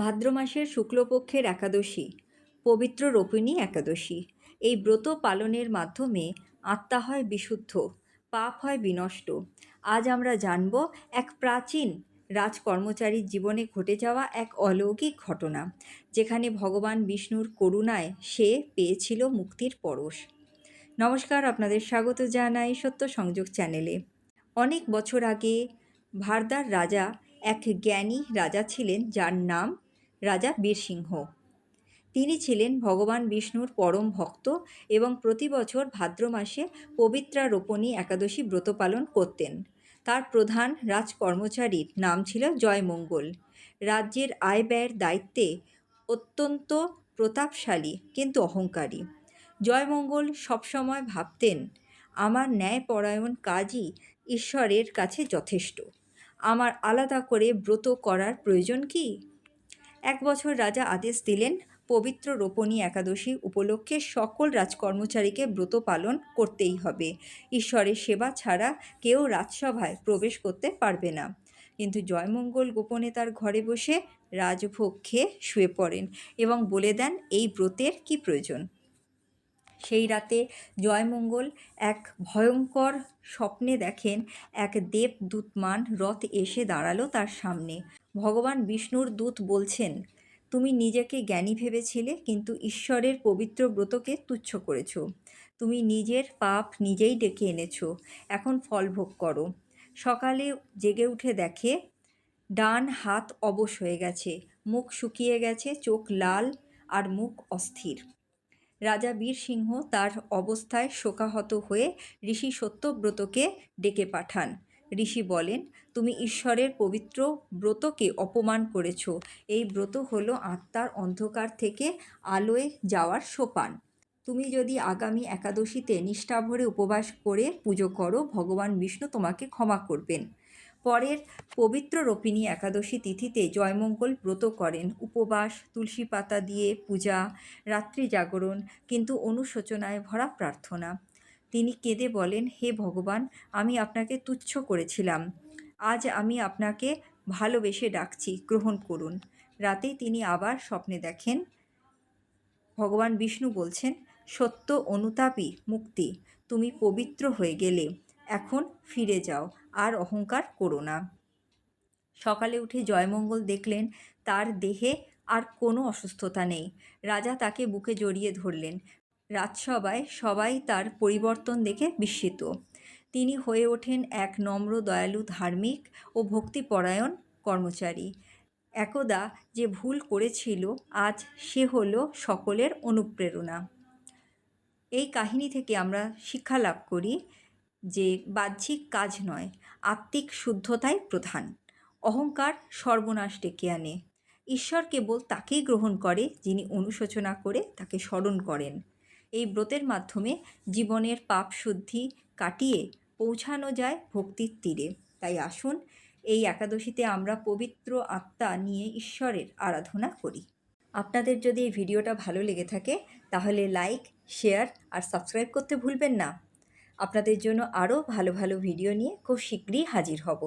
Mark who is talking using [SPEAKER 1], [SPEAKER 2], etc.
[SPEAKER 1] ভাদ্র মাসের শুক্লপক্ষের একাদশী, পবিত্র রোপিণী একাদশী। এই ব্রত পালনের মাধ্যমে আত্মা হয় বিশুদ্ধ, পাপ হয় বিনষ্ট। আজ আমরা জানব এক প্রাচীন রাজকর্মচারীর জীবনে ঘটে যাওয়া এক অলৌকিক ঘটনা, যেখানে ভগবান বিষ্ণুর করুণায় সে পেয়েছিল মুক্তির পরশ। নমস্কার, আপনাদের স্বাগত জানাই সত্য সংযোগ চ্যানেলে। অনেক বছর আগে ভারদার রাজা এক জ্ঞানী রাজা ছিলেন, যার নাম রাজা বীরসিংহ। তিনি ছিলেন ভগবান বিষ্ণুর পরম ভক্ত এবং প্রতি বছর ভাদ্র মাসে পবিত্রারোপণী একাদশী ব্রত পালন করতেন। তার প্রধান রাজকর্মচারীর নাম ছিল জয়মঙ্গল। রাজ্যের আয় ব্যয়ের দায়িত্বে অত্যন্ত প্রতাপশালী কিন্তু অহংকারী। জয়মঙ্গল সবসময় ভাবতেন, আমার ন্যায়পরায়ণ কাজই ঈশ্বরের কাছে যথেষ্ট। আমার আলাদা করে ব্রত করার প্রয়োজন কি? এক বছর রাজা আদেশ দিলেন, পবিত্র রোপণী একাদশী উপলক্ষে সকল রাজকর্মচারীকে ব্রত পালন করতেই হবে। ঈশ্বরের সেবা ছাড়া কেউ রাজসভায় প্রবেশ করতে পারবে না। কিন্তু জয়মঙ্গল গোপনে তার ঘরে বসে রাজভোগ খেয়ে শুয়ে পড়েন এবং বলে দেন, এই ব্রতের কি প্রয়োজন? সেই রাতে জয়মঙ্গল এক ভয়ঙ্কর স্বপ্নে দেখেন এক দেবদূতমান রথ এসে দাঁড়াল তার সামনে। ভগবান বিষ্ণুর দূত বলছেন, তুমি নিজেকে জ্ঞানী ভেবেছিলে, কিন্তু ঈশ্বরের পবিত্র ব্রতকে তুচ্ছ করেছ। তুমি নিজের পাপ নিজেই ডেকে এনেছো। এখন ফল ভোগ করো। সকালে জেগে উঠে দেখে, ডান হাত অবশ হয়ে গেছে। মুখ শুকিয়ে গেছে, চোখ লাল আর মুখ অস্থির। রাজা বীর সিংহ তার অবস্থায় শোকাহত হয়ে ঋষি সত্যব্রতকে ডেকে পাঠান। ঋষি বলেন, তুমি ঈশ্বরের পবিত্র ব্রতকে অপমান করেছ। এই ব্রত হলো আত্মার অন্ধকার থেকে আলোয় যাওয়ার সোপান। তুমি যদি আগামী একাদশীতে নিষ্ঠাভরে উপবাস করে পুজো করো, ভগবান বিষ্ণু তোমাকে ক্ষমা করবেন। পরের পবিত্র রোপিণী একাদশী তিথিতে জয়মঙ্গল ব্রত করেন। উপবাস, তুলসী পাতা দিয়ে পূজা, রাত্রি জাগরণ কিন্তু অনুশোচনায় ভরা প্রার্থনা। তিনি কেঁদে বলেন, হে ভগবান, আমি আপনাকে তুচ্ছ করেছিলাম। আজ আমি আপনাকে ভালোবেসে ডাকছি, গ্রহণ করুন। রাতে তিনি আবার স্বপ্নে দেখেন। ভগবান বিষ্ণু বলছেন, সত্য অনুতাপী মুক্তি। তুমি পবিত্র হয়ে গেলে। এখন ফিরে যাও। আর অহংকার করো না। সকালে উঠে জয়মঙ্গল দেখলেন, তার দেহে আর কোনো অসুস্থতা নেই। রাজা তাকে বুকে জড়িয়ে ধরলেন। রাজসভায় সবাই তার পরিবর্তন দেখে বিস্মিত। তিনি হয়ে ওঠেন এক নম্র দয়ালু ধার্মিক ও ভক্তিপরায়ণ কর্মচারী। একদা যে ভুল করেছিল, আজ সে হল সকলের অনুপ্রেরণা। এই কাহিনী থেকে আমরা শিক্ষা লাভ করি। যে বাহ্যিক কাজ নয়, আত্মিক শুদ্ধতাই প্রধান। অহংকার সর্বনাশ ডেকে আনে। ঈশ্বর কেবল তাকেই গ্রহণ করে যিনি অনুশোচনা করে তাকে স্মরণ করেন। এই ব্রতের মাধ্যমে জীবনের পাপ শুদ্ধি কাটিয়ে পৌঁছানো যায় ভক্তির তীরে। তাই আসুন, এই একাদশীতে আমরা পবিত্র আত্মা নিয়ে ঈশ্বরের আরাধনা করি। আপনাদের যদি এই ভিডিওটা ভালো লেগে থাকে, তাহলে লাইক, শেয়ার আর সাবস্ক্রাইব করতে ভুলবেন না। আপনাদের জন্য আরও ভালো ভালো ভিডিও নিয়ে খুব শীঘ্রই হাজির হব।